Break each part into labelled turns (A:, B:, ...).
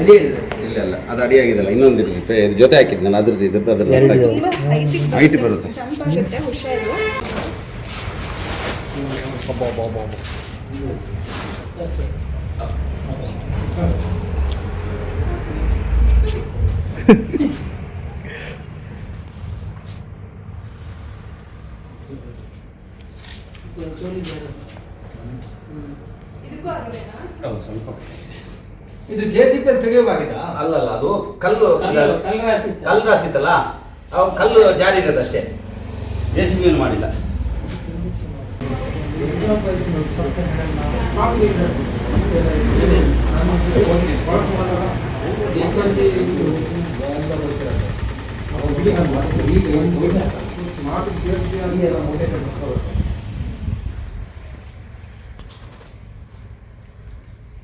A: ಅಡಿ
B: ಇಲ್ಲ ಇಲ್ಲ ಅದು ಅಡಿಯಾಗಿದೆಲ್ಲ ಇನ್ನೊಂದು ಇರಲಿ ಇದು ಜೊತೆ ಹಾಕಿದ್ದು ನಾನು ಅದ್ರದ್ದು ಇದ್ರದ್ದು ಅದ್ರದ್ದು
C: ಹೈಟ್
B: ಬರುತ್ತೆ.
C: Thank you.
B: ಹೌದು ಸ್ವಲ್ಪ
D: ಇದು ಜೆ ಸಿ ಪಿ ಅಲ್ಲ
B: ಅಲ್ಲಲ್ಲ ಅದು ಕಲ್ಲು
A: ಕಲ್ಲು- ಕಲ್ಲು ರಾಶಿ ಇತ್ತು.
B: ಕಲ್ಲು ಜಾರಿ ಇರೋದಷ್ಟೇ. ಜೆ ಸಿ ಬಿಲ್ ಮಾಡಿಲ್ಲ. ಮೋಷನ್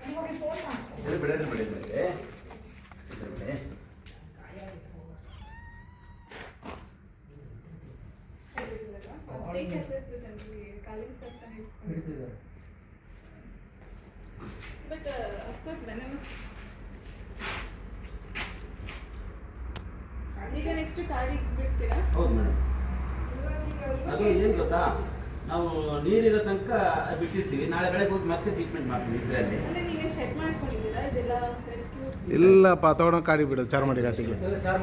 C: ಬೇಕಂದ್ರೆ ಟ್ರೀಟ್ಮೆಂಟ್ ಹೆಸರು ಮಾಡ್ಕೊಡ್ತೀವಿ
B: ಎದುರು ಬಿಡಿ ಎದುರು ಬಿಡಿ ಎದುರು ಬಿಡಿ. ಎದುರು ಬಿಡಿ.
C: ಸ್ಟೇಟ್ ಅಸೆಸ್ ಜನರಿಗೆ ಕಾಲಿಂಗ್ ಸ್ವಲ್ಪ ಬಟ್ ಅಫ್ಕೋರ್ಸ್ ವೆನಮಸ್ ಈಗ ನೆಕ್ಸ್ಟ್ ಕಾಡಿಗೆ ಬಿಡ್ತೀರಾ
B: ಹೌದು ಮೇಡಮ್ ಅದು ಏನು ಗೊತ್ತಾ ನಾವು ನೀರಿರೋ ತನಕ ಬಿಟ್ಟಿರ್ತೀವಿ. ನಾಳೆ ಬೆಳಗ್ಗೆ ಹೋಗಿ ಮತ್ತೆ ಟ್ರೀಟ್ಮೆಂಟ್ ಮಾಡ್ತೀವಿ ಇದರಲ್ಲಿ.
E: ಇಲ್ಲಪ್ಪ ತಗೊಂಡು ಕಾಡಿ ಬಿಡು ಚಾರ್ಮಾಡಿ ಘಾಟಿಗೆ
C: ಚಾರ್